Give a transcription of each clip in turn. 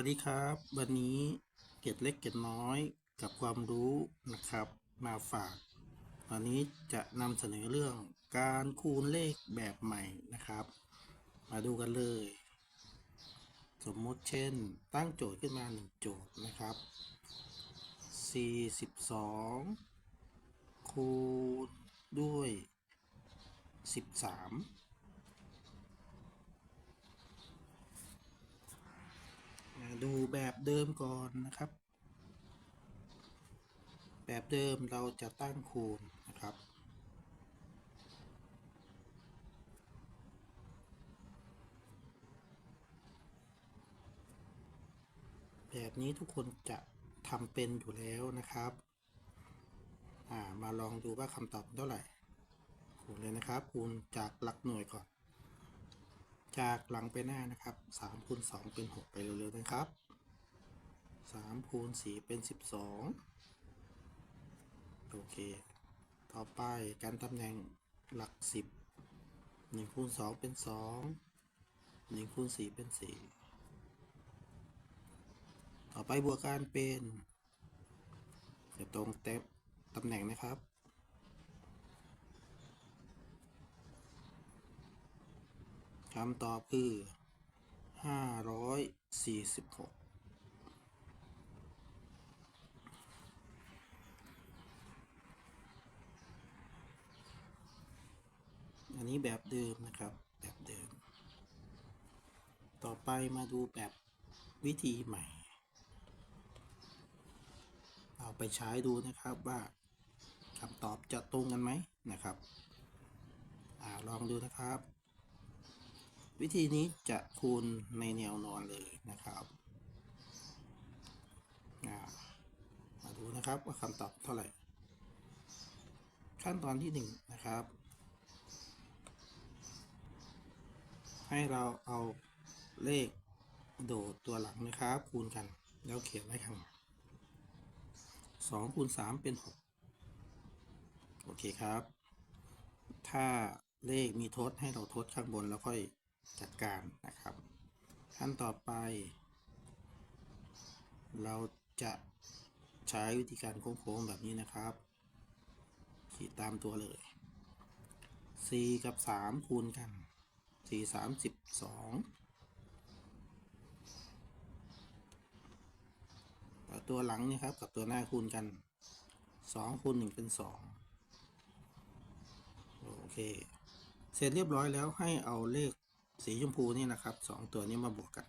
วัสดีครับ วันนี้เก็ดเล็กเก็ดน้อยกับความรู้นะครับมาฝาก วันนี้จะนำเสนอเรื่องการคูณเลขแบบใหม่นะครับ มาดูกันเลย สมมติเช่น ตั้งโจทย์ขึ้นมาหนึ่งโจทย์นะครับ 42 คูณด้วย 13 มา ดูแบบเดิมก่อนนะครับ แบบเดิมเราจะตั้งคูณนะครับ แบบนี้ทุกคนจะทำเป็นอยู่แล้วนะครับามาลองดูว่าคำตอบเท่าไหร่ คูณเลยนะครับ คูณจากหลักหน่วยก่อน จากหลังไปหน้านะครับสามคูณสองเป็นหกไปเร็วๆนะครับสามคูณสี่เป็นสิบสองโอเค ต่อไปการตำแหน่งหลักสิบหนึ่งคูณสองเป็นสองหนึ่งคูณสี่เป็นสี่ต่อไปบวกการเป็นจะตรงเต็มตำแหน่งนะครับ คำตอบคือห้าร้อยสี่สิบหกอันนี้แบบเดิมนะครับ แบบเดิม ต่อไปมาดูแบบวิธีใหม่ เอาไปใช้ดูนะครับว่าคำตอบจะตรงกันไหมนะครับ อ่าลองดูนะครับ วิธีนี้จะคูณในแนวนอนเลยนะครับมาดูนะครับว่าคำตอบเท่าไหร่ ขั้นตอนที่หนึ่งนะครับ ให้เราเอาเลขโดดตัวหลังนะครับ คูณกัน แล้วเขียนไว้ข้างหลังสองคูณสามเป็นหกโอเคครับ ถ้าเลขมีทดให้เราทดข้างบนแล้วค่อย จัดการนะครับ ขั้นต่อไป เราจะใช้วิธีการโค้งๆแบบนี้นะครับ ขีดตามตัวเลย 4 กับ 3 คูณกัน 4 3 12ต่ตัวหลังนี่ครับกับตัวหน้าคูณกัน 2 คูณ 1 เป็น 2 โอเค เสร็จเรียบร้อยแล้วให้เอาเลข สีชมพูนี่นะครับสองตัวนี้มาบวกกัน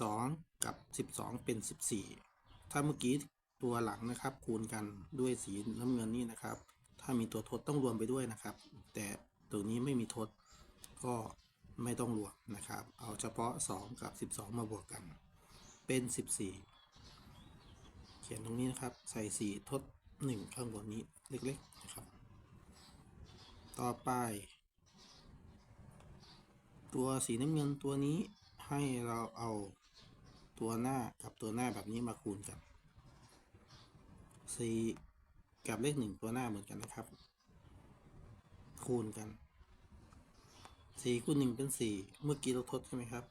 สองกับสิบสองเป็นสิบสี่ถ้าเมื่อกี้ตัวหลังนะครับ คูณกันด้วยสีน้ำเงินนี่นะครับ ถ้ามีตัวทดต้องรวมไปด้วยนะครับ แต่ตัวนี้ไม่มีทดก็ไม่ต้องรวมนะครับ เอาเฉพาะ 2 กับ 12 มาบวกกัน เป็น 14 เขียนตรงนี้นะครับ ใส่ 4 ทด 1 ข้างบนนี้เล็กๆนะครับ ต่อไป ตัวสีน้ำเงินตัวนี้ให้เราเอาตัวหน้ากับตัวหน้าแบบนี้มาคูณกันสี่กับเลขหนึ่งตัวหน้าเหมือนกันนะครับ คูณกันสี่คูณหนึ่งเป็นสี่เมื่อกี้เราทดใช่ไหมครับ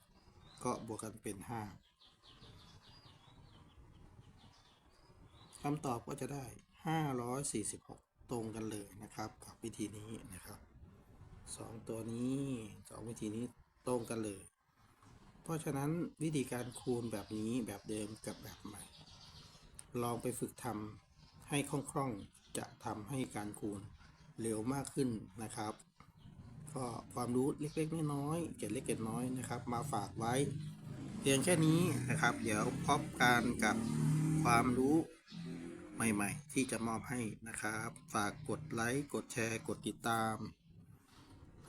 ก็บวกกันเป็นห้าคำตอบก็จะได้ห้าร้อยสี่สิบหกตรงกันเลยนะครับ กับวิธีนี้นะครับ สองตัวนี้สองวิธีนี้ตรงกันเลย เพราะฉะนั้นวิธีการคูณแบบนี้แบบเดิมกับแบบใหม่ ลองไปฝึกทำให้คล่องๆจะทำให้การคูณเร็วมากขึ้นนะครับ ก็ความรู้เล็กๆน้อยๆเกร็ดเล็กเกร็ดน้อยนะครับ มาฝากไว้ เพียงแค่นี้นะครับ เดี๋ยวพบกันกับความรู้ใหม่ ๆ ที่จะมอบให้นะครับ ฝากกดไลค์ กดแชร์ กดติดตาม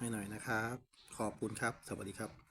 ให้หน่อยนะครับ ขอบคุณครับ สวัสดีครับ